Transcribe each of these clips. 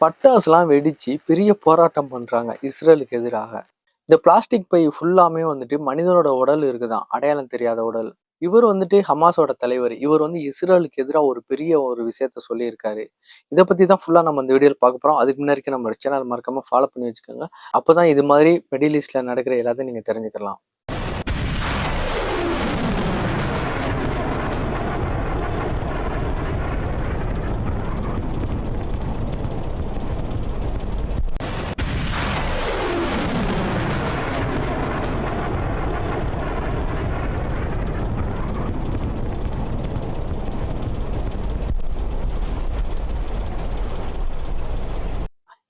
பட்டாசுலாம் வெடிச்சு பெரிய போராட்டம் பண்றாங்க இஸ்ரேலுக்கு எதிராக. இந்த பிளாஸ்டிக் பை ஃபுல்லாமே வந்துட்டு மனிதனோட உடல் இருக்குதான் அடையாளம் தெரியாத உடல். இவர் வந்துட்டு ஹமாஸோட தலைவர் இவர் வந்து இஸ்ரேலுக்கு எதிராக ஒரு பெரிய ஒரு விஷயத்த சொல்லியிருக்காரு. இதை பத்தி தான் ஃபுல்லா நம்ம இந்த வீடியோவில் பார்க்க போறோம். அதுக்கு முன்னாடி நம்ம சேனல் மறக்காம ஃபாலோ பண்ணி வச்சுக்கோங்க. அப்பதான் இது மாதிரி மிடில் நடக்கிற எல்லாத்தையும் நீங்க தெரிஞ்சுக்கலாம்.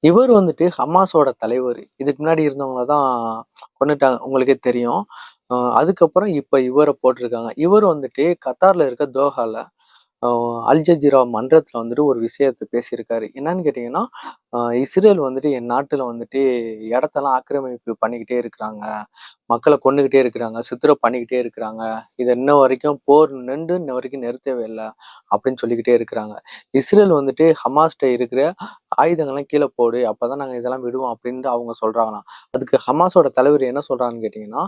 இவர் வந்துட்டு ஹமாஸோட தலைவர். இதுக்கு முன்னாடி இருந்தவங்கள தான் கொண்டுட்டாங்க உங்களுக்கே தெரியும். அஹ் அதுக்கப்புறம் இப்ப இவரை போட்டிருக்காங்க. இவர் வந்துட்டு கத்தார்ல இருக்க தோஹால அஹ் அல் ஜஜீரா மன்றத்துல வந்துட்டு ஒரு விஷயத்தை பேசியிருக்காரு. என்னன்னு கேட்டீங்கன்னா இஸ்ரேல் வந்துட்டு என் நாட்டுல வந்துட்டு இடத்தெல்லாம் ஆக்கிரமிப்பு பண்ணிக்கிட்டே இருக்கிறாங்க. மக்களை கொண்டுகிட்டே இருக்கிறாங்க. சித்திரம் பண்ணிக்கிட்டே இருக்கிறாங்க. இது இன்ன வரைக்கும் போர் நின்று இன்ன வரைக்கும் நிறுத்தவே இல்லை அப்படின்னு சொல்லிக்கிட்டே இருக்கிறாங்க. இஸ்ரேல் வந்துட்டு ஹமாஸ்ட இருக்கிற ஆயுதங்கள்லாம் கீழே போடு அப்பதான் நாங்க இதெல்லாம் விடுவோம் அப்படின்ட்டு அவங்க சொல்றாங்களாம். அதுக்கு ஹமாஸோட தலைவர் என்ன சொல்றாங்கன்னு கேட்டிங்கன்னா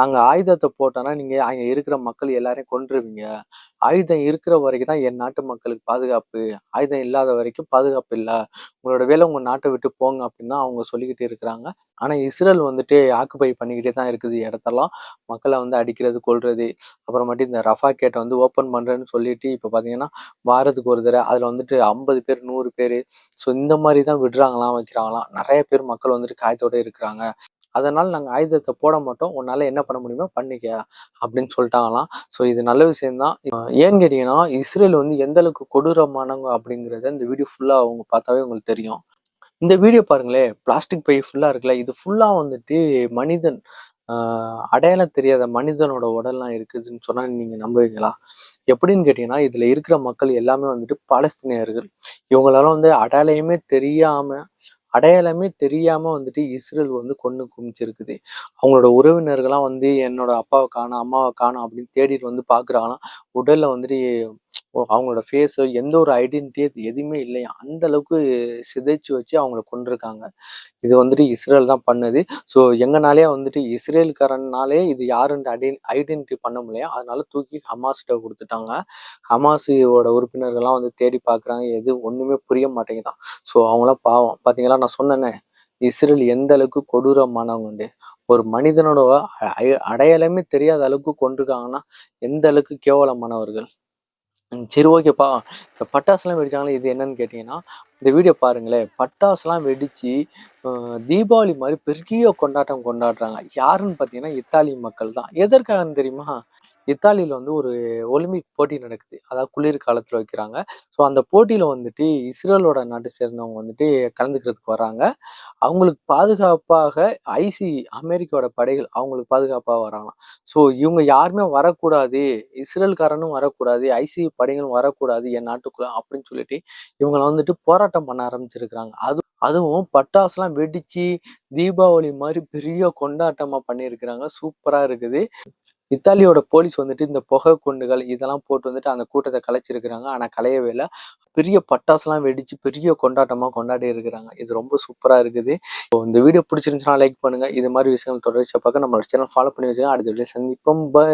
நாங்க ஆயுதத்தை போட்டோம்னா நீங்க அங்க இருக்கிற மக்கள் எல்லாரையும் கொன்றுவீங்க. ஆயுதம் இருக்கிற வரைக்கும் தான் என் நாட்டு மக்களுக்கு பாதுகாப்பு. ஆயுதம் இல்லாத வரைக்கும் பாதுகாப்பு இல்லை. உங்களோட வேலை உங்கள் நாட்டை விட்டு போங்க அப்படின்னு தான் அவங்க சொல்லிக்கிட்டே இருக்கிறாங்க. ஆனால் இஸ்ரேல் வந்துட்டு ஆக்குபை பண்ணிக்கிட்டே தான் இருக்குது. இடத்தெல்லாம் மக்களை வந்து அடிக்கிறது கொள்வது அப்புறமேட்டு இந்த ரஃபா கேட்டை வந்து ஓப்பன் பண்ணுறேன்னு சொல்லிட்டு இப்போ பார்த்தீங்கன்னா வாரத்துக்கு ஒரு தடவை அதில் வந்துட்டு ஐம்பது பேர் நூறு பேர். ஸோ இந்த மாதிரி தான் விடுறாங்களாம் வைக்கிறாங்களாம். நிறைய பேர் மக்கள் வந்துட்டு காயத்தோடு இருக்கிறாங்க. அதனால் நாங்கள் ஆயுதத்தை போட மாட்டோம். உன்னால் என்ன பண்ண முடியுமோ பண்ணிக்க அப்படின்னு சொல்லிட்டாங்களாம். ஸோ இது நல்ல விஷயம்தான் ஏன்னு கேட்டீங்கன்னா இஸ்ரேல் வந்து எந்த அளவுக்கு கொடூரமானவங்க அப்படிங்கிறத இந்த வீடியோ ஃபுல்லாக அவங்க பார்த்தாவே உங்களுக்கு தெரியும். இந்த வீடியோ பாருங்களேன் பிளாஸ்டிக் பை ஃபுல்லா இருக்குல்ல இது ஃபுல்லா வந்துட்டு மனிதன் ஆஹ் அடையாளம் தெரியாத மனிதனோட உடல்லாம் இருக்குதுன்னு சொன்னா நீங்க நம்புவீங்களா? எப்படின்னு கேட்டீங்கன்னா இதுல இருக்கிற மக்கள் எல்லாமே வந்துட்டு பாலஸ்தீனியர்கள். இவங்களால வந்து அடையாளமே தெரியாம அடையாளமே தெரியாம வந்துட்டு இஸ்ரேல் வந்து கொண்டு குமிச்சிருக்குது. அவங்களோட உறவினர்கள்லாம் வந்து என்னோட அப்பாவை காணும் அம்மாவை காணும் அப்படின்னு தேடிட்டு வந்து பாக்குறாங்களாம். உடல்ல வந்துட்டு அவங்களோட ஃபேஸோ எந்த ஒரு ஐடென்டிட்டி எதுவுமே இல்லையா? அந்த அளவுக்கு சிதைச்சு வச்சு அவங்கள கொண்டிருக்காங்க இது வந்துட்டு இஸ்ரேல் தான் பண்ணுது. ஸோ எங்கனாலே வந்துட்டு இஸ்ரேல்காரனாலே இது யாருன்ற ஐடென் ஐடென்டிட்டி பண்ண முடியல அதனால தூக்கி ஹமாஸ்கிட்ட கொடுத்துட்டாங்க. ஹமாஸோட உறுப்பினர்கள்லாம் வந்து தேடி பார்க்குறாங்க எது ஒன்றுமே புரிய மாட்டேங்குதான். ஸோ அவங்களாம் பாவம். பார்த்தீங்களா நான் சொன்னேனே இஸ்ரேல் எந்த அளவுக்கு கொடூரமானவங்க? ஒரு மனிதனோட அ- அடையாளமே தெரியாத அளவுக்கு கொண்டிருக்காங்கன்னா எந்த அளவுக்கு கேவலமானவர்கள்? சரி ஓகேப்பா இந்த பட்டாசுலாம் வெடிச்சாங்களே இது என்னன்னு கேட்டீங்கன்னா இந்த வீடியோ பாருங்களேன். பட்டாசுலாம் வெடிச்சு தீபாவளி மாதிரி பெரிய கொண்டாட்டம் கொண்டாடுறாங்க. யாருன்னு பார்த்தீங்கன்னா இத்தாலி மக்கள் தான். எதற்காகன்னு தெரியுமா? இத்தாலியில் வந்து ஒரு ஒலிம்பிக் போட்டி நடக்குது. அதாவது குளிர் காலத்தில் வைக்கிறாங்க. ஸோ அந்த போட்டியில் வந்துட்டு இஸ்ரேலோட நாட்டை சேர்ந்தவங்க வந்துட்டு கலந்துக்கிறதுக்கு வராங்க. அவங்களுக்கு பாதுகாப்பாக ஐசி அமெரிக்காவோட படைகள் அவங்களுக்கு பாதுகாப்பாக வராங்களாம். ஸோ இவங்க யாருமே வரக்கூடாது. இஸ்ரேல்காரனும் வரக்கூடாது. ஐசி படைகளும் வரக்கூடாது. என் நாட்டுக்குள்ள அப்படின்னு சொல்லிட்டு இவங்களை வந்துட்டு போராட்டம் பண்ண ஆரம்பிச்சிருக்கிறாங்க. அது அதுவும் பட்டாசுலாம் வெடிச்சு தீபாவளி மாதிரி பெரிய கொண்டாட்டமா பண்ணியிருக்கிறாங்க. சூப்பராக இருக்குது. இத்தாலியோட போலீஸ் வந்துட்டு இந்த புகை குண்டுகள் இதெல்லாம் போட்டு வந்துட்டு அந்த கூட்டத்தை கலைச்சிருக்கிறாங்க. ஆனா கலையவே இல்லை. பெரிய பட்டாசுலாம் வெடிச்சு பெரிய கொண்டாட்டமா கொண்டாடி இருக்கிறாங்க. இது ரொம்ப சூப்பரா இருக்குது. இந்த வீடியோ பிடிச்சிருந்துச்சுன்னா லைக் பண்ணுங்க. இது மாதிரி விஷயங்கள் தொடர்ச்சியா பார்க்க நம்மளோட சேனல் ஃபாலோ பண்ணி வச்சுக்கோங்க. அடுத்த வீடியோ சந்திப்போம். பை